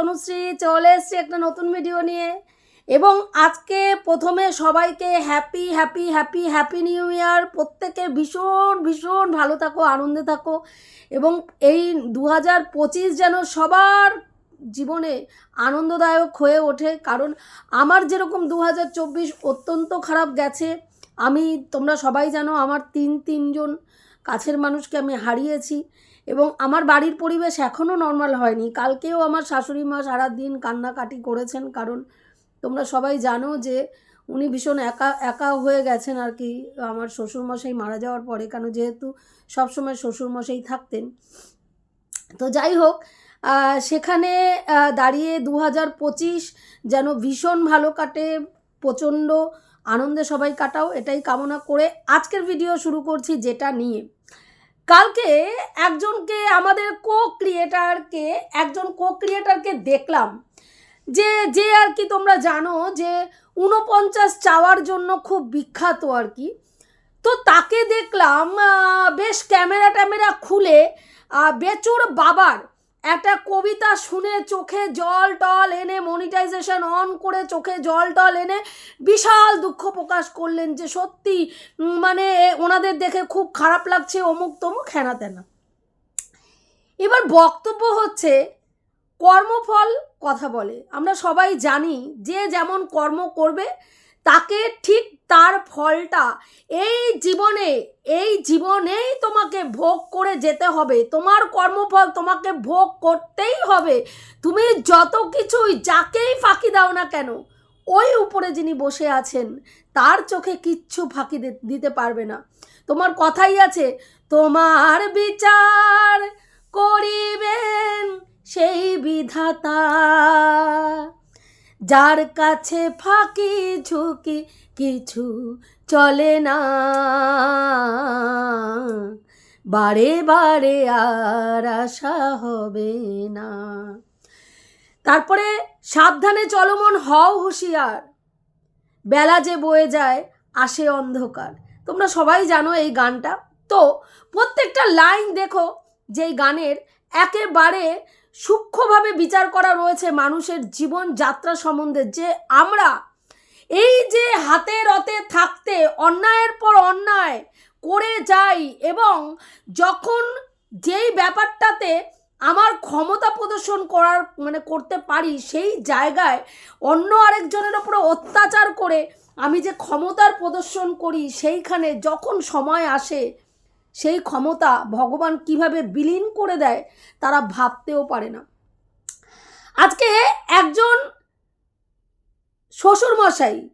তনুশ্রী চলে এসছি একটা নতুন ভিডিও নিয়ে। এবং আজকে প্রথমে সবাইকে happy happy happy happy new year প্রত্যেকে ভীষণ ভীষণ ভালো থাকো, আনন্দে থাকো। এবং এই দু হাজার পঁচিশ যেন সবার জীবনে আনন্দদায়ক হয়ে ওঠে। কারণ আমার যেরকম দু হাজার চব্বিশ অত্যন্ত খারাপ গেছে, আমি, তোমরা সবাই জানো, আমার তিন, তিনজন কাছের মানুষকে আমি হারিয়েছি। এবং আমার বাড়ির পরিবেশ এখনও নর্মাল হয়নি। কালকেও আমার শাশুড়ি মা সারাদিন কান্নাকাটি করেছেন, কারণ তোমরা সবাই জানো যে উনি ভীষণ একা একা হয়ে গেছেন আর কি। আমার শ্বশুরমশাই মারা যাওয়ার পরে, কেন যেহেতু সবসময় শ্বশুরমশাই থাকতেন। তো যাই হোক সেখানে দাঁড়িয়ে দু হাজার পঁচিশ যেন ভীষণ ভালো কাটে, প্রচণ্ড আনন্দে সবাই কাটাও, এটাই কামনা করে আজকের ভিডিও শুরু করছি যেটা নিয়ে। কালকে একজনকে, আমাদের কো ক্রিয়েটারকে একজন কো ক্রিয়েটারকে দেখলাম যে যে আর কি তোমরা জানো যে উনপঞ্চাশ চাওয়ার জন্য খুব বিখ্যাত আর কি। তো তাকে দেখলাম বেশ ক্যামেরা ট্যামেরা খুলে বেচুর বাবার একটা কবিতা শুনে চোখে জল টল এনে মনিটাইজেশন অন করে চোখে জল টল এনে বিশাল দুঃখ প্রকাশ করলেন যে সত্যি মানে ওনাদের দেখে খুব খারাপ লাগছে অমুক তমুক, হেনা তেনা। এবার বক্তব্য হচ্ছে, কর্মফল কথা বলে। আমরা সবাই জানি যে যেমন কর্ম করবে তাকে ঠিক তার ফলটা এই জীবনে, এই জীবনেই তোমাকে ভোগ করে যেতে হবে। তোমার কর্মফল তোমাকে ভোগ করতেই হবে। তুমি যত কিছুই যাকেই ফাঁকি দাও না কেন, ওই উপরে যিনি বসে আছেন, তার চোখে কিচ্ছু ফাঁকি দিতে পারবে না। তোমার কথাই আছে, তোমার বিচার করিবেন সেই বিধাতা। যার কাছে ফাঁকি ঝুঁকি কিছু চলে না। বারে বারে আর আশা হবে না। তারপরে, সাবধানে চলমন হও হুঁশিয়ার। বেলা যে বয়ে যায়, আসে অন্ধকার। তোমরা সবাই জানো এই গানটা। তো, প্রত্যেকটা লাইন দেখো, যেই গানের একেবারে সূক্ষ্মভাবে বিচার করা রয়েছে মানুষের জীবন যাত্রা সম্বন্ধে যে আমরা এই যে হাতে রতে থাকতে, অন্যায়ের পর অন্যায় করে যাই এবং যখন যেই ব্যাপারটাতে আমার ক্ষমতা প্রদর্শন করার মানে করতে পারি, সেই জায়গায় অন্য আরেকজনের ওপরে অত্যাচার করে আমি যে ক্ষমতার প্রদর্শন করি, সেইখানে যখন সময় আসে সেই ক্ষমতা ভগবান কীভাবে বিলীন করে দেয় তারা ভাবতেও পারে না। আজকে একজন শ্বশুর মশাই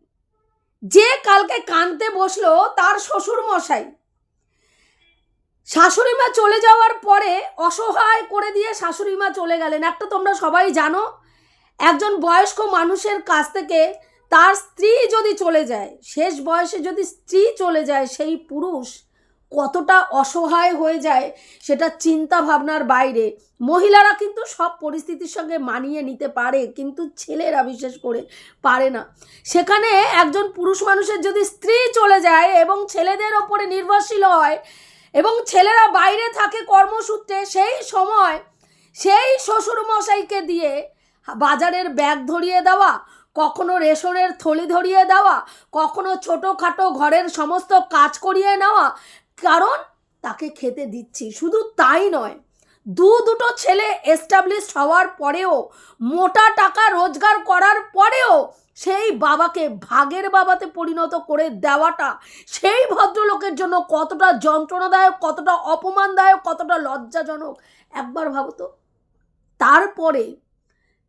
যে কালকে কানতে বসল তার শ্বশুর মশাই শাশুড়ি মা চলে যাওয়ার পরে অসহায় করে দিয়ে শাশুড়ি মা চলে গেলেন। একটা তোমরা সবাই জানো, একজন বয়স্ক মানুষের কাছ থেকে তার স্ত্রী যদি চলে যায়, শেষ বয়সে যদি স্ত্রী চলে যায়, সেই পুরুষ কতটা অসহায় হয়ে যায় সেটা চিন্তা ভাবনার বাইরে। মহিলারা কিন্তু সব পরিস্থিতির সঙ্গে মানিয়ে নিতে পারে, কিন্তু ছেলেরা বিশেষ করে পারে না। সেখানে একজন পুরুষ মানুষের যদি স্ত্রী চলে যায় এবং ছেলেদের ওপরে নির্ভরশীল হয় এবং ছেলেরা বাইরে থাকে কর্মসূত্রে, সেই সময় সেই শ্বশুর মশাইকে দিয়ে বাজারের ব্যাগ ধরিয়ে দেওয়া, কখনো রেশনের থলি ধরিয়ে দেওয়া, কখনো ছোটোখাটো ঘরের সমস্ত কাজ করিয়ে নেওয়া কারণ তাকে খেতে দিচ্ছি। শুধু তাই নয়, দু দুটো ছেলে এস্টাবলিশড হওয়ার পরেও, মোটা টাকা রোজগার করার পরেও সেই বাবাকে ভাগের বাবাতে পরিণত করে দেওয়াটা, সেই ভদ্রলোকের জন্য কতটা যন্ত্রণাদায়ক, কতটা অপমানদায়ক, কতটা লজ্জাজনক, একবার ভাবো তো। তারপরে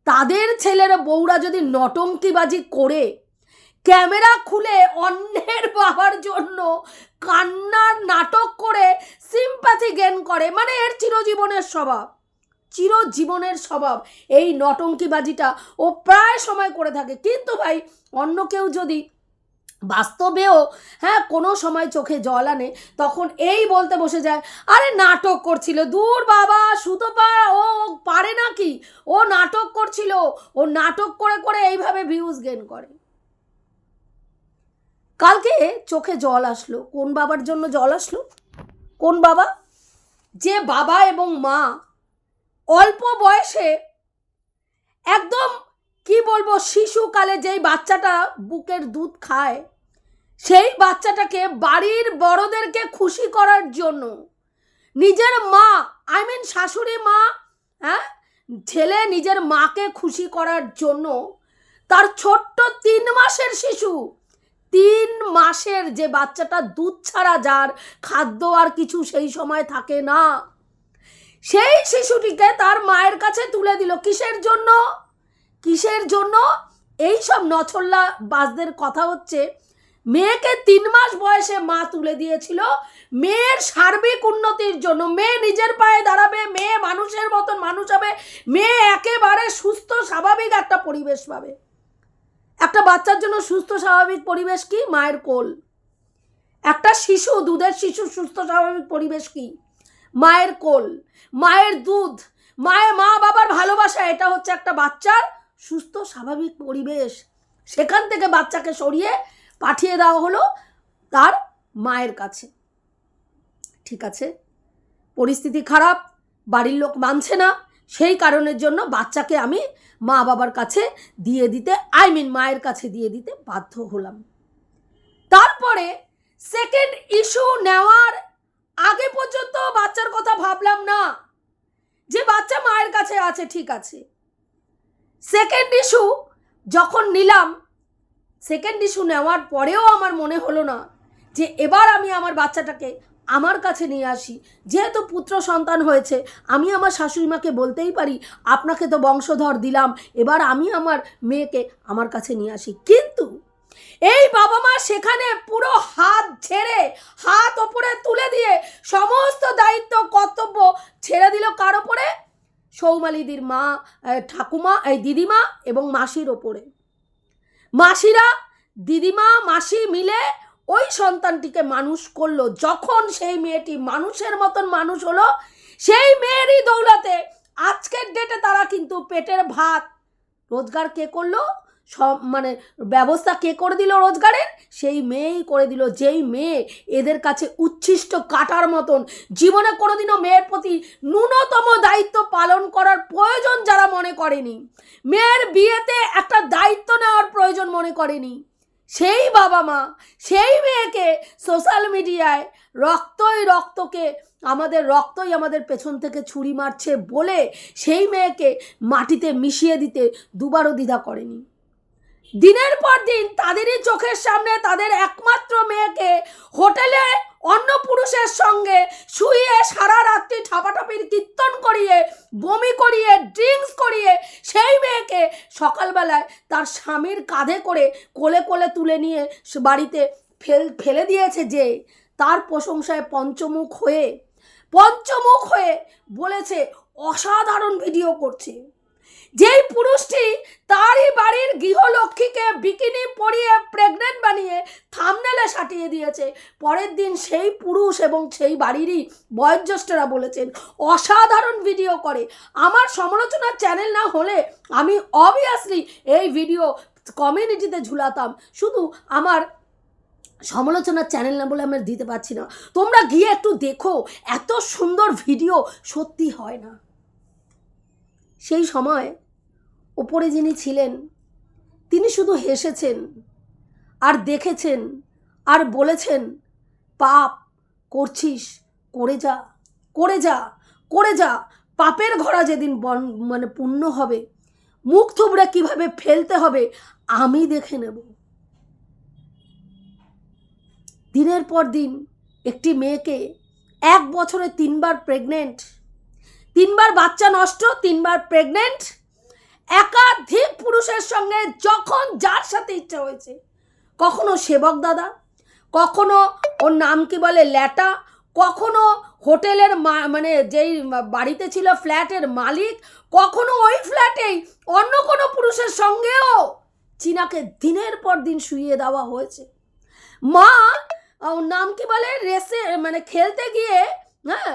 তাদের ছেলের বউরা যদি নটঙ্কিবাজি করে, ক্যামেরা খুলে অন্যের বাবার জন্য সিম্প্যাথি গেন করে মানে এর চিরজীবনের স্বভাব। চিরজীবনের স্বভাব। এই নটঙ্কিবাজিটা ও প্রায় সময় করে থাকে। কিন্তু ভাই, অন্য কেউ যদি বাস্তবেও হ্যাঁ কোনো সময় চোখে জল আনে, তখন এই বলতে বসে যায়, আরে নাটক করছিল, দূর বাবা, সুতো পা, ও পারে নাকি ও নাটক করছিল, ও নাটক করে করে এইভাবে ভিউজ গেন করে। কালকে চোখে জল আসলো। কোন বাবার জন্য জল আসলো? কোন বাবা? যে বাবা এবং মা অল্প বয়সে একদম, কি বলব, শিশুকালে যেই বাচ্চাটা বুকের দুধ খায়, সেই বাচ্চাটাকে বাড়ির বড়দেরকে খুশি করার জন্য নিজের মা আই মিন শাশুড়ি মা হ্যাঁ ছেলে নিজের মাকে খুশি করার জন্য তার ছোট্ট তিন মাসের শিশু তিন মাসের যে বাচ্চাটা দুধ ছাড়া যার খাদ্য আর কিছু সেই সময় থাকে না। সেই শিশুটিকে তার মায়ের কাছে তুলে দিল। কিসের জন্য? কিসের জন্য? এই সব নছল্লা বাসদের কথা হচ্ছে, মেয়েকে তিন মাস বয়সে মা তুলে দিয়েছিল। মেয়ের সার্বিক উন্নতির জন্য মেয়ে নিজের পায়ে দাঁড়াবে, মেয়ে মানুষের মতন মানুষ হবে, মেয়ে একেবারে সুস্থ, স্বাভাবিক একটা পরিবেশ পাবে। বাচ্চার জন্য সুস্থ স্বাভাবিক পরিবেশ কি? মায়ের কোল। একটা শিশু, দুধের শিশু সুস্থ স্বাভাবিক পরিবেশ কি? মায়ের কোল। মায়ের দুধ। মায়ের মা বাবার ভালোবাসা, এটা হচ্ছে একটা বাচ্চার সুস্থ স্বাভাবিক পরিবেশ। সেখান থেকে বাচ্চাকে সরিয়ে পাঠিয়ে দেওয়া হলো তার মায়ের কাছে। ঠিক আছে? পরিস্থিতি খারাপ, বাড়ির লোক মানছে না। সেই কারণের জন্য বাচ্চাকে আমি মা বাবার কাছে দিয়ে দিতে আই মিন মায়ের কাছে দিয়ে দিতে বাধ্য হলাম। তারপরে সেকেন্ড ইস্যু নেওয়ার আগে পর্যন্ত বাচ্চার কথা ভাবলাম না। যে বাচ্চা মায়ের কাছে আছে, ঠিক আছে। সেকেন্ড ইস্যু যখন নিলাম সেকেন্ড ইস্যু নেওয়ার পরেও আমার মনে হলো না যে এবার আমি আমার বাচ্চাটাকে আমার কাছে নিয়ে আসি। যেহেতু পুত্র সন্তান হয়েছে, আমি আমার শাশুড়ি মাকে বলতেই পারি, আপনাকে তো বংশধর দিলাম, এবার আমি আমার মেয়েকে আমার কাছে নিয়ে আসি। কিন্তু এই বাবা মা সেখানে পুরো হাত ছেড়ে হাত ওপরে তুলে দিয়ে সমস্ত দায়িত্ব, কর্তব্য ছেড়ে দিল কার ওপরে? সৌমালিদির মা ঠাকুমা এই দিদিমা এবং মাসির ওপরে। মাসিরা, দিদিমা, মাসি মিলে ওই সন্তানটিকে মানুষ করল। যখন সেই মেয়েটি মানুষের মতন মানুষ হলো, সেই মেয়েরই দৌলতে আজকের ডেটে তারা কিন্তু পেটের ভাত। রোজগার কে করল? সব মানে ব্যবস্থা কে করে দিল রোজগারের? সেই মেয়েই করে দিল। যেই মেয়ে এদের কাছে উচ্ছিষ্ট কাটার মতন, জীবনে কোনোদিনও মেয়ের প্রতি ন্যূনতম দায়িত্ব পালন করার প্রয়োজন যারা মনে করেনি, মেয়ের বিয়েতে একটা দায়িত্ব নেওয়ার প্রয়োজন মনে করেনি। সেই বাবা মা, সেই মেয়েকে সোশ্যাল মিডিয়ায় রক্তই রক্তকে, আমাদের রক্তই আমাদের পেছন থেকে ছুরি মারছে বলে সেই মেয়েকে মাটিতে মিশিয়ে দিতে দুবারও দ্বিধা করেনি। দিনের পর দিন তাদেরই চোখের সামনে তাদের একমাত্র মেয়েকে হোটেলে অন্য পুরুষের সঙ্গে শুয়ে সারা রাত্রি ঠাপাঠাপির কীর্তন করিয়ে, বমি করিয়ে, ড্রিঙ্কস করিয়ে সেই মেয়েকে সকালবেলায় তার স্বামীর কাঁধে করে কোলে কোলে তুলে নিয়ে বাড়িতে ফেল, ফেলে দিয়েছে যে তার প্রশংসায় পঞ্চমুখ হয়ে পঞ্চমুখ হয়ে বলেছে, অসাধারণ ভিডিও করছে। যেই পুরুষটি তারই বাড়ির গৃহলক্ষ্মীকে বিকিনি পরিয়ে প্রেগনেন্ট বানিয়ে থামনেলে সাটিয়ে দিয়েছে, পরের দিন সেই পুরুষ এবং সেই বাড়িরই বয়োজ্যেষ্ঠরা বলেছেন, অসাধারণ ভিডিও করে। আমার সমালোচনার চ্যানেল না হলে আমি অবভিয়াসলি এই ভিডিও কমিউনিটিতে ঝুলাতাম। শুধু আমার সমালোচনার চ্যানেল না বলে আমি দিতে পারছি না। তোমরা গিয়ে একটু দেখো, এত সুন্দর ভিডিও সত্যি হয় না। সেই সময় ওপরে যিনি ছিলেন, তিনি শুধু হেসেছেন আর দেখেছেন আর বলেছেন, পাপ করছিস, করে যা করে যা করে যা, পাপের ঘোড়া যেদিন বন মানে পূর্ণ হবে, মুখ থুবড়ে কীভাবে ফেলতে হবে, আমি দেখে নেব। দিনের পর দিন একটি মেয়েকে এক বছরে তিনবার প্রেগনেন্ট তিনবার বাচ্চা নষ্ট, তিনবার প্রেগনেন্ট একাধিক পুরুষের সঙ্গে যখন যার সাথে ইচ্ছা হয়েছে, কখনো সেবক দাদা, কখনো ওর নাম কি বলে, ল্যাটা, কখনো হোটেলের মানে যেই বাড়িতে ছিল ফ্ল্যাটের মালিক, কখনো ওই ফ্ল্যাটেই অন্য কোনো পুরুষের সঙ্গেও চীনাকে দিনের পর দিন শুইয়ে দেওয়া হয়েছে। মা, ওর নাম কি বলে, রেসে মানে খেলতে গিয়ে হ্যাঁ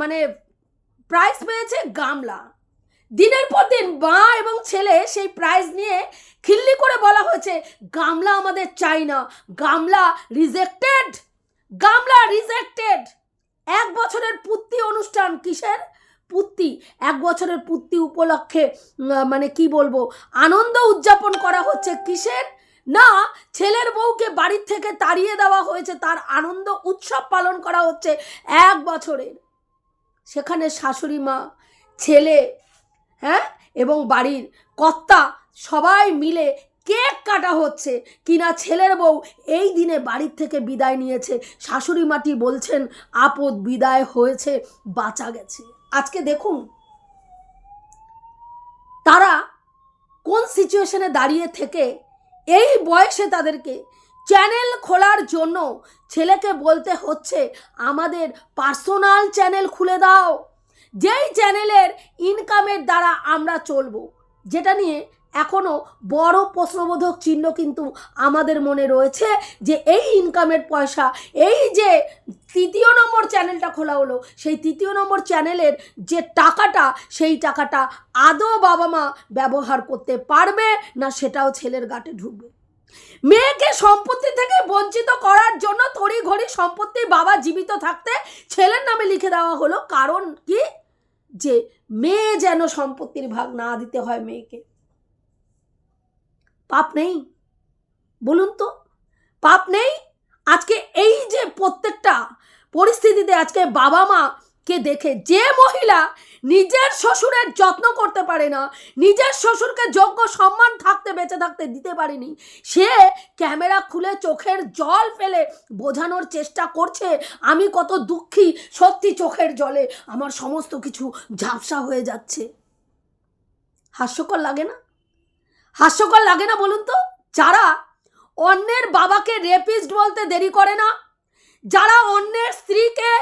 মানে প্রাইজ পেয়েছে গামলা। দিনের পর দিন মা এবং ছেলে সেই প্রাইজ নিয়ে খিল্লি করে বলা হয়েছে, গামলা আমাদের চাই না, গামলা রিজেক্টেড গামলা রিজেক্টেড এক বছরের পূর্তি অনুষ্ঠান কিসের? পুত্তি এক বছরের পুত্তি উপলক্ষে মানে কি বলব, আনন্দ উদযাপন করা হচ্ছে কিসের? না, ছেলের বউকে বাড়ির থেকে তাড়িয়ে দেওয়া হয়েছে, তার আনন্দ উৎসব পালন করা হচ্ছে এক বছরের। সেখানে শাশুড়ি মা, ছেলে হ্যাঁ? এবং বাড়ির কর্তা সবাই মিলে কেক কাটা হচ্ছে। কিনা ছেলের বউ এই দিনে বাড়ির থেকে বিদায় নিয়েছে। শাশুড়ি মাটি বলছেন, আপদ বিদায় হয়েছে, বাঁচা গেছে। আজকে দেখুন, তারা কোন সিচুয়েশনে দাঁড়িয়ে থেকে এই বয়সে তাদেরকে চ্যানেল খোলার জন্য ছেলেকে বলতে হচ্ছে, আমাদের পার্সোনাল চ্যানেল খুলে দাও। যেই চ্যানেলের ইনকামের দ্বারা আমরা চলবো, যেটা নিয়ে এখনও বড় প্রশ্নবোধক চিহ্ন কিন্তু আমাদের মনে রয়েছে যে এই ইনকামের পয়সা, এই যে তৃতীয় নম্বর চ্যানেলটা খোলা হলো, সেই তৃতীয় নম্বর চ্যানেলের যে টাকাটা, সেই টাকাটা আদৌ বাবা মা ব্যবহার করতে পারবে না সেটাও ছেলের গাটে ঢুকবে। মেয়েকে সম্পত্তি থেকে বঞ্চিত করার জন্য তড়িঘড়ি সম্পত্তি বাবা জীবিত থাকতে ছেলের নামে লিখে দেওয়া হলো, কারণ কি? যে মেয়ে যেন সম্পত্তির ভাগ না দিতে হয় মেয়েকে। পাপ নেই। বলুন তো, পাপ নেই? আজকে এই যে প্রত্যেকটা পরিস্থিতিতে আজকে বাবা মা কে দেখে যে মহিলা নিজের শ্বশুরের যত্ন করতে পারে না, নিজের শ্বশুরকে যোগ্য সম্মান থাকতে, বেঁচে থাকতে দিতে পারেনি, সে ক্যামেরা খুলে চোখের জল ফেলে বোঝানোর চেষ্টা করছে, আমি কত দুঃখী সত্যি চোখের জলে, আমার সমস্ত কিছু ঝাপসা হয়ে যাচ্ছে। হাস্যকর লাগে না? হাস্যকর লাগে না বলুন তো? যারা অন্যের বাবাকে রেপিস্ট বলতে দেরি করে না, যারা অন্যের স্ত্রীকে,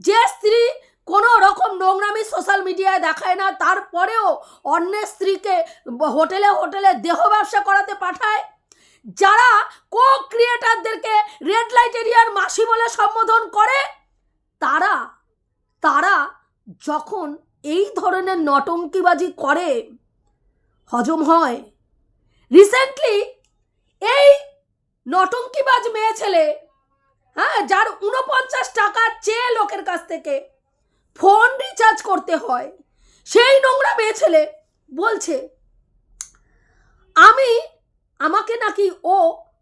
যে স্ত্রী কোনো রকম নোংরামি সোশ্যাল মিডিয়ায় দেখায় না, তারপরেও অন্যের স্ত্রীকে হোটেলে হোটেলে দেহ ব্যবসা করাতে পাঠায়। যারা কো ক্রিয়েটারদেরকে রেড লাইট এরিয়ার মাসি বলে সম্বোধন করে, তারা তারা যখন এই ধরনের নটঙ্কিবাজি করে, হজম হয়। রিসেন্টলি এই নটঙ্কিবাজ মেয়ে ছেলে হ্যাঁ যার উনপঞ্চাশ টাকা চেয়ে লোকের কাছ থেকে ফোন রিচার্জ করতে হয়। সেই নোংরা মেয়ে ছেলে বলছে, আমি আমাকে নাকি ও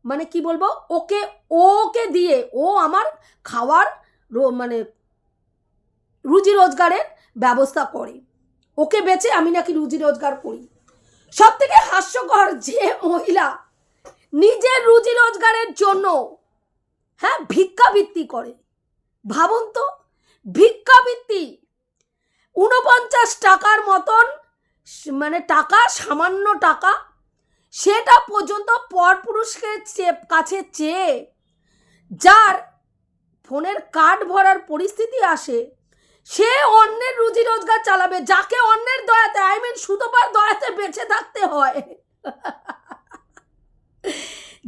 মানে কি বলব, ওকে ওকে দিয়ে, ও আমার খাওয়ার মানে রুজি রোজগারের ব্যবস্থা করে। ওকে বেচে আমি নাকি রুজি রোজগার করি। সব থেকে হাস্যকর যে মহিলা নিজের রুজি রোজগারের জন্য হ্যাঁ ভিক্ষাবৃত্তি করে। ভাবুন তো ভিক্ষাবৃত্তি। উনপঞ্চাশ টাকার মতন মানে টাকা, সামান্য টাকা, সেটা পর্যন্ত পরপুরুষকে কাছে চেয়ে, যার ফোনের কার্ড ভরার পরিস্থিতি আসে, সে অন্যের রুজি রোজগার চালাবে, যাকে অন্যের দয়াতে আই মিন সুতোপার দয়াতে বেঁচে থাকতে হয়।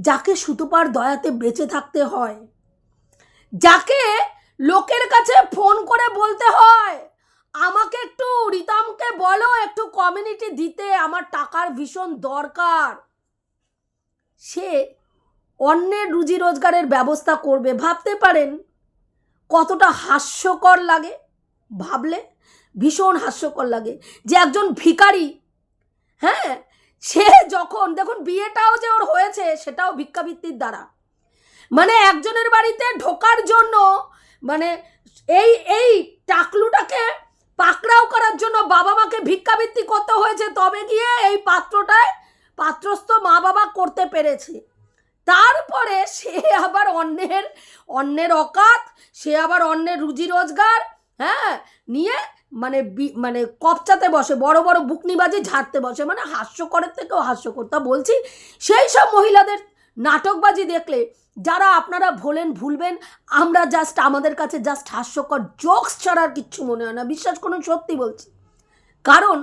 যাকে সুতোপার দয়াতে বেঁচে থাকতে হয়, যাকে লোকের কাছে ফোন করে বলতে হয়। আমাকে একটু রিতামকে বলো, একটু কমিউনিটি দিতে, আমার টাকার ভীষণ দরকার। সে অন্যের রুজি রোজগারের ব্যবস্থা করবে, ভাবতে পারেন কতটা হাস্যকর লাগে, ভাবলে ভীষণ হাস্যকর লাগে। যে একজন ভিখারি হ্যাঁ? সে যখন, দেখুন বিয়েটাও যে ওর হয়েছে, সেটাও ভিক্ষাবৃত্তির দ্বারা। মানে একজনের বাড়িতে ঢোকার জন্য মানে এই এই টাকলুটাকে পাকড়াও করার জন্য বাবা মাকে ভিক্ষাবৃত্তি করতে হয়েছে, তবে গিয়ে এই পাত্রটায় পাত্রস্থ মা বাবা করতে পেরেছে। তারপরে সে আবার অন্যের অন্যের অকাত, সে আবার অন্যের রুজি রোজগার হ্যাঁ নিয়ে মানে মানে কপচাতে বসে, বড় বড় বুকনিবাজি ঝাড়তে বসে মানে হাস্যকরের থেকেও হাস্যকর। তা বলছি, সেই সব মহিলাদের নাটকবাজি দেখলে যারা আপনারা ভোলেন, ভুলবেন, আমরা জাস্ট আমাদের কাছে জাস্ট হাস্যকর জোকস ছাড়া আর কিচ্ছু মনে হয় না। বিশ্বাস করুন, সত্যি বলছি। কারণ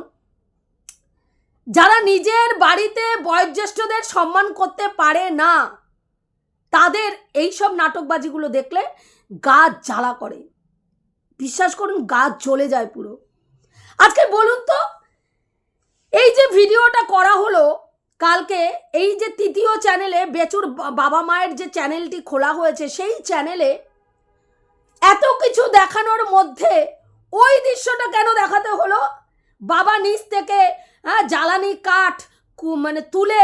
যারা নিজের বাড়িতে বয়োজ্যেষ্ঠদের সম্মান করতে পারে না, তাদের এইসব নাটকবাজিগুলো দেখলে গা জ্বালা করে। বিশ্বাস করুন, গা জ্বলে যায় পুরো। আজকে বলুন তো, এই যে ভিডিওটা করা হলো কালকে এই যে তৃতীয় চ্যানেলে বেচুর বাবা মায়ের যে চ্যানেলটি খোলা হয়েছে, সেই চ্যানেলে এত কিছু দেখানোর মধ্যে ওই দৃশ্যটা কেন দেখাতে হলো? বাবা নিচ থেকে হ্যাঁ জ্বালানি কাঠ মানে তুলে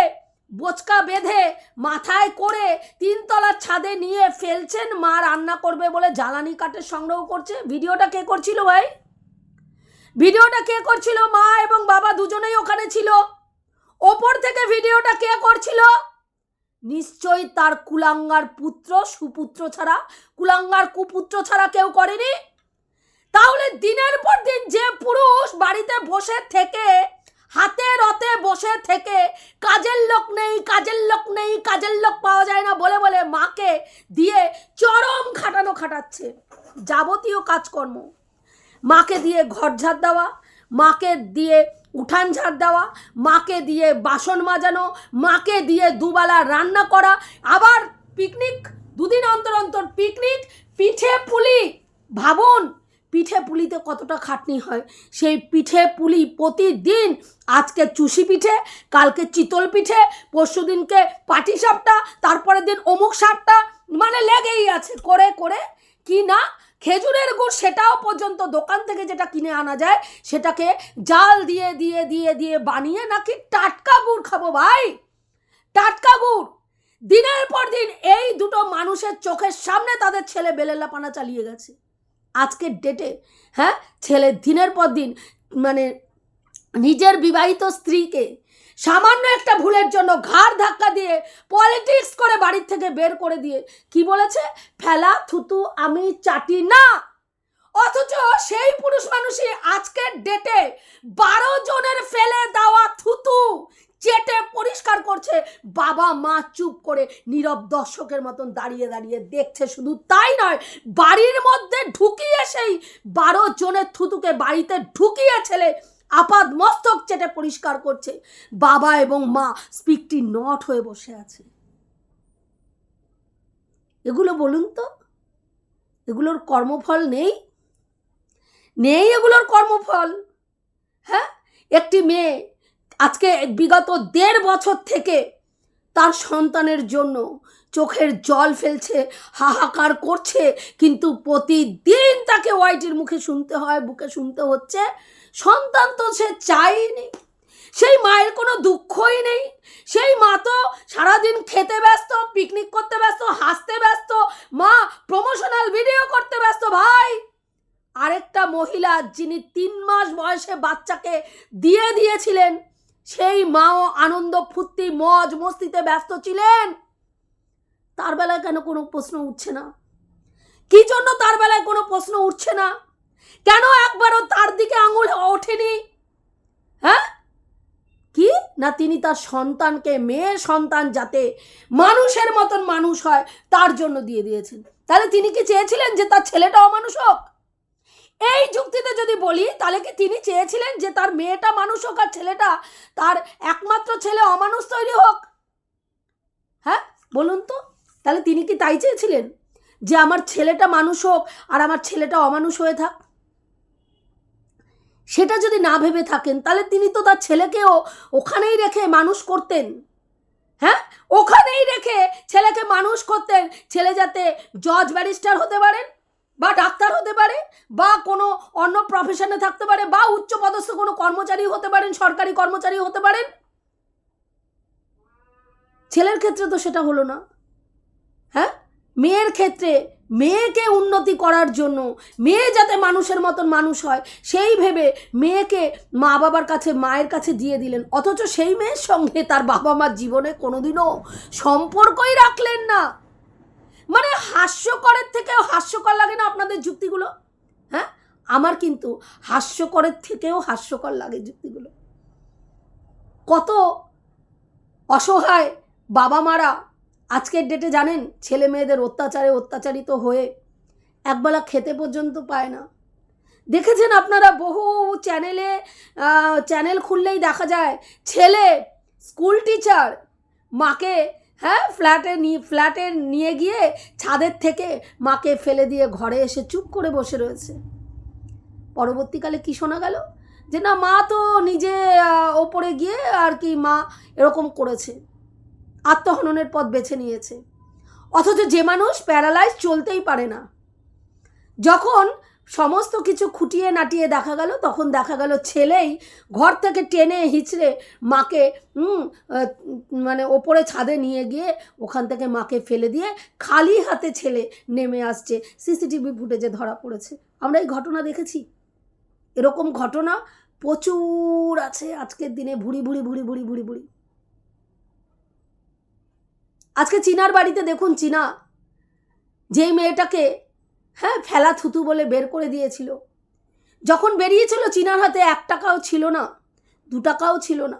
বোচকা বেঁধে মাথায় করে তিনতলার ছাদে নিয়ে ফেলছেন, মা রান্না করবে বলে জ্বালানি কাঠের সংগ্রহ করছে। ভিডিওটা কে করছিল ভাই? ভিডিওটা কে করছিল, মা এবং বাবা দুজনেই ওখানে ছিল। ওপর থেকে ভিডিওটা কে করছিল? নিশ্চয়ই তার কুলাঙ্গার পুত্র, সুপুত্র ছাড়া, কুলাঙ্গার কুপুত্র ছাড়া কেউ করেনি? তাহলে দিনের পর দিন যে পুরুষ বাড়িতে বসে থেকে, হাতে রতে বসে থেকে, কাজের লোক নেই, কাজের লোক নেই, কাজের লোক পাওয়া যায় না বলে বলে মাকে দিয়ে চরম খাটানো খাটাচ্ছে। যাবতীয় কাজকর্ম। মাকে দিয়ে ঘর ঝাড় দেওয়া, মাকে দিয়ে উঠান ঝাড় দেওয়া, মাকে দিয়ে বাসন মাজানো, মাকে দিয়ে দুবেলা রান্না করা, আবার পিকনিক দুদিন অন্তর অন্তর পিকনিক পিঠে পুলি। ভাবুন, পিঠে পুলিতে কতটা খাটনি হয়? সেই পিঠে পুলি প্রতিদিন আজকে চুষি পিঠে, কালকে চিতল পিঠে, পরশু দিনকে পাটি সাপটা তারপরের দিন অমুক সাপটা মানে লেগেই আছে, করে করে, কি না? খেজুরের গুড় সেটাও পর্যন্ত দোকান থেকে যেটা কিনে আনা যায়, সেটাকে জাল দিয়ে দিয়ে দিয়ে দিয়ে বানিয়ে নাকি টাটকা গুড় খাব ভাই। টাটকা গুড়। দিনের পর দিন এই দুটো মানুষের চোখের সামনে তাদের ছেলে বেলেলাপানা চালিয়ে গেছে। আজকের ডেটে হ্যাঁ? ছেলে দিনের পর দিন মানে নিজের বিবাহিত স্ত্রীকে সামান্য একটা ভুলের জন্য ঘাড় ধাক্কা দিয়ে পলিটিক্স করে বাড়ির থেকে বের করে দিয়ে কি বলেছে? ফেলা, থুতু আমি চাটি, না! অথচ সেই পুরুষ মানুষই আজকের ডেটে বারো জনের ফেলে দেওয়া থুতু চেটে পরিষ্কার করছে। বাবা মা চুপ করে নীরব দর্শকের মতন দাঁড়িয়ে দাঁড়িয়ে দেখছে। শুধু তাই নয়, বাড়ির মধ্যে ঢুকিয়ে সেই বারো জনের থুতুকে বাড়িতে ঢুকিয়ে ছেলে আপাদ মস্তক চেটে পরিষ্কার করছে। বাবা এবং মা স্পিকটি নট হয়ে বসে আছে। এগুলো বলুন তো, এগুলোর কর্মফল নেই? নেই এগুলোর কর্মফল। হ্যাঁ একটি মেয়ে আজকে বিগত দেড় বছর থেকে তার সন্তানের জন্য চোখের জল ফেলছে, হাহাকার করছে, কিন্তু প্রতিদিন তাকে ওয়াইটির মুখে শুনতে হয়, বুকে শুনতে হচ্ছে। সন্তান তো সে চায়নি। সেই মায়ের কোনো দুঃখই নেই। সেই মা তো সারাদিন খেতে ব্যস্ত পিকনিক করতে ব্যস্ত, হাসতে ব্যস্ত, মা প্রমোশনাল ভিডিও করতে ব্যস্ত, ভাই। আরেকটা মহিলা যিনি তিন মাস বয়সে বাচ্চাকে দিয়ে দিয়েছিলেন সেই মাও আনন্দ ফুর্তি, মজ মস্তিতে ব্যস্ত ছিলেন। তার বেলায় কেন কোনো প্রশ্ন উঠছে না? কি জন্য তার বেলায় কোনো প্রশ্ন উঠছে না? কেন একবারও তার দিকে আঙুল ওঠেনি? হ্যাঁ? কি? না তিনি তার সন্তানকে, মেয়ের সন্তান যাতে মানুষের মতন মানুষ হয়, তার জন্য দিয়ে দিয়েছেন। তাহলে তিনি কি চেয়েছিলেন যে তার ছেলেটা অমানুষ হোক এই যুক্তিতে যদি বলি, তাহলে কি তিনি চেয়েছিলেন যে তার মেয়েটা মানুষ হোক আর ছেলেটা তার একমাত্র ছেলে অমানুষ তৈরি হোক? হ্যাঁ বলুন তো। তাহলে তিনি কি তাই চেয়েছিলেন যে আমার ছেলেটা মানুষ হোক আর আমার ছেলেটা অমানুষ হয়ে থাক? সেটা যদি না ভেবে থাকেন, তাহলে তিনি তো তার ছেলেকেও ওখানেই রেখে মানুষ করতেন। হ্যাঁ ওখানেই রেখে ছেলেকে মানুষ করতেন। ছেলে যাতে জজ ব্যারিস্টার হতে পারেন বা ডাক্তার হতে পারে, বা কোনো অন্য প্রফেশনে থাকতে পারে, বা উচ্চপদস্থ কোনো কর্মচারী হতে পারেন, সরকারি কর্মচারী হতে পারেন। ছেলের ক্ষেত্রে তো সেটা হলো না। হ্যাঁ? মেয়ের ক্ষেত্রে মেয়েকে উন্নতি করার জন্য, মেয়ে যাতে মানুষের মতন মানুষ হয়, সেই ভেবে মেয়েকে মা বাবার কাছে, মায়ের কাছে দিয়ে দিলেন। অথচ সেই মেয়ের সঙ্গে তার বাবা মার জীবনে কোনোদিনও সম্পর্কই রাখলেন না। মানে হাস্যকরের থেকেও হাস্যকর লাগে না আপনাদের যুক্তিগুলো? হ্যাঁ? আমার কিন্তু হাস্যকরের থেকেও হাস্যকর লাগে যুক্তিগুলো। কত অসহায় বাবা মারা আজকের ডেটে জানেন, ছেলে মেয়েদের অত্যাচারে অত্যাচারিত হয়ে একবেলা খেতে পর্যন্ত পায় না। দেখেছেন আপনারা বহু চ্যানেলে চ্যানেল খুললেই দেখা যায়, ছেলে স্কুল টিচার মাকে হ্যাঁ ফ্ল্যাটে নিয়ে ফ্ল্যাটে নিয়ে গিয়ে ছাদের থেকে মাকে ফেলে দিয়ে ঘরে এসে চুপ করে বসে রয়েছে। পরবর্তীকালে কি শোনা গেল? যে না, মা তো নিজে ওপরে গিয়ে আর কি মা এরকম করেছে। আত্মহননের পথ বেছে নিয়েছে। অথচ যে মানুষ প্যারালাইজ চলতেই পারে না। যখন সমস্ত কিছু খুঁটিয়ে নাটিয়ে দেখা গেল। তখন দেখা গেল ছেলেই ঘর থেকে টেনে হিচড়ে মাকে মানে ওপরে ছাদে নিয়ে গিয়ে ওখান থেকে মাকে ফেলে দিয়ে খালি হাতে ছেলে নেমে আসছে। সিসিটিভি ফুটেজে ধরা পড়েছে। আমরা এই ঘটনা দেখেছি। এরকম ঘটনা প্রচুর আছে। আজকের দিনে ভুড়ি ভুড়ি ভুড়ি ভুড়ি ভুড়ি ভুড়ি। আজকে চীনার বাড়িতে দেখুন চীনা। যেই মেয়েটাকে হ্যাঁ ফেলা থুতু বলে বের করে দিয়েছিল। যখন বেরিয়েছিল, চীনার হাতে এক টাকাও ছিল না, দু টাকাও ছিল না।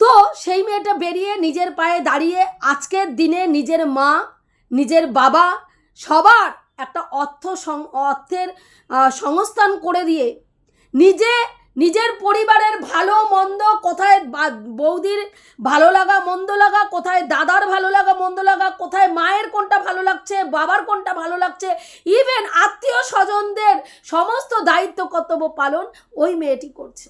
তো সেই মেয়েটা বেরিয়ে নিজের পায়ে দাঁড়িয়ে আজকের দিনে নিজের মা, নিজের বাবা, সবার একটা অর্থ অর্থের সংস্থান করে দিয়ে নিজে নিজের পরিবারের ভালো, মন্দ, কোথায় বৌদির ভালো লাগা, মন্দ লাগা, কোথায় দাদার ভালো লাগা, মন্দ লাগা, কোথায় মায়ের কোনটা ভালো লাগছে, বাবার কোনটা ভালো লাগছে ইভেন আত্মীয় স্বজনদের সমস্ত দায়িত্ব, কর্তব্য পালন ওই মেয়েটি করছে।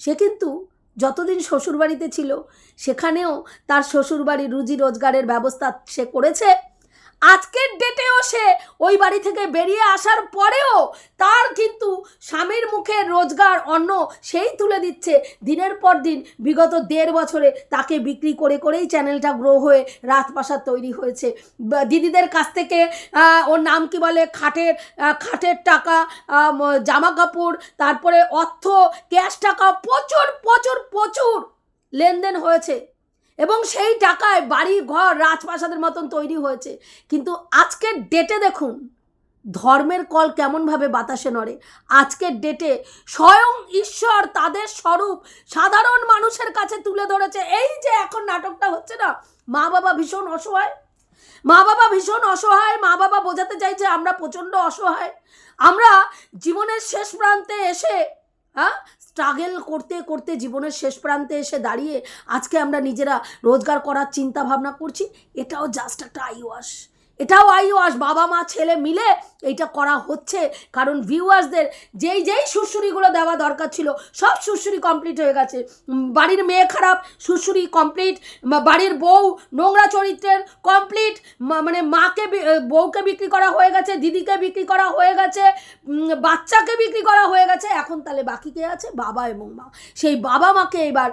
সে কিন্তু যতদিন শ্বশুরবাড়িতে ছিল, সেখানেও তার শ্বশুরবাড়ির রুজি রোজগারের ব্যবস্থা সে করেছে। আজকের ডেটেও সে ওই বাড়ি থেকে বেরিয়ে আসার পরেও তার কিন্তু স্বামীর মুখে রোজগার অন্ন সেই তুলে দিচ্ছে। দিনের পর দিন বিগত দেড় বছরে তাকে বিক্রি করে করেই চ্যানেলটা গ্রো হয়ে রাতপ্রাসাদ তৈরি হয়েছে। দিদিদের কাছ থেকে ওর নাম কি বলে? খাটের খাটের টাকা জামা কাপড় তারপরে অর্থ ক্যাশ টাকা প্রচুর প্রচুর প্রচুর লেনদেন হয়েছে। এবং সেই টাকায় বাড়ি, ঘর, রাজপ্রাসাদের মতন তৈরি হয়েছে। কিন্তু আজকের ডেটে দেখুন, ধর্মের কল কেমনভাবে বাতাসে নড়ে। আজকের ডেটে স্বয়ং ঈশ্বর তাদের স্বরূপ সাধারণ মানুষের কাছে তুলে ধরেছে। এই যে এখন নাটকটা হচ্ছে না মা বাবা ভীষণ অসহায়। মা বাবা ভীষণ অসহায়। মা বাবা বোঝাতে চাইছে আমরা প্রচণ্ড অসহায়। আমরা জীবনের শেষ প্রান্তে এসে হ্যাঁ স্ট্রাগল করতে করতে জীবনের শেষ প্রান্তে এসে দাঁড়িয়ে আজকে আমরা নিজেরা রোজগার করার চিন্তা ভাবনা করছি। এটাও জাস্ট একটা আইওয়াস এটাও আইওয়াস বাবা মা ছেলে মিলে এইটা করা হচ্ছে। কারণ ভিউয়ার্সদের যেই যেই সুশ্রুরিগুলো দেওয়া দরকার ছিল, সব সুশ্রুরি কমপ্লিট হয়ে গেছে। বাড়ির মেয়ে খারাপ সুশ্রুরি কমপ্লিট বাড়ির বউ, নোংরা চরিত্রের কমপ্লিট মানে মাকে বউকে বিক্রি করা হয়ে গেছে, দিদিকে বিক্রি করা হয়ে গেছে বাচ্চাকে বিক্রি করা হয়ে গেছে। এখন তাহলে বাকি কে আছে? বাবা এবং মা। সেই বাবা মাকে এবার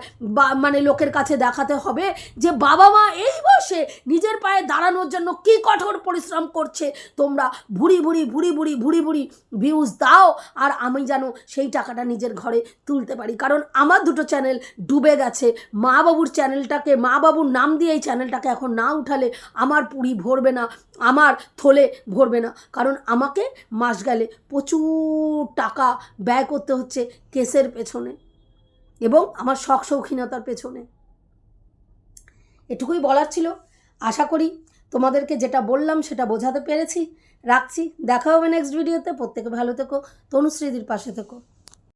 মানে লোকের কাছে দেখাতে হবে যে বাবা মা এই বয়সে নিজের পায়ে দাঁড়ানোর জন্য কি কঠোর পরিশ্রম করছে। তোমরা ভুড়ি ভুড়ি ভুড়ি ভুড়ি ভুড়ি ভুড়ি ভুড়ি ভিউজ দাও আর আমি যেন সেই টাকাটা নিজের ঘরে তুলতে পারি। কারণ আমার দুটো চ্যানেল ডুবে গেছে। মা বাবুর চ্যানেলটাকে মা বাবুর নাম দিয়ে এই চ্যানেলটাকে এখন না উঠালে আমার পুরি ভরবে না, আমার থলে ভরবে না। কারণ আমাকে মাস গেলে প্রচুর টাকা ব্যয় করতে হচ্ছে কেসের পেছনে এবং আমার শখ শৌখিনতার পেছনে। এটুকুই বলার ছিল। আশা করি তোমাদেরকে যেটা বললাম সেটা বোঝাতে পেরেছি। রাখছি। দেখা হবে নেক্সট ভিডিওতে প্রত্যেকে ভালো থেকো। তনুশ্রীদির পাশে থেকো।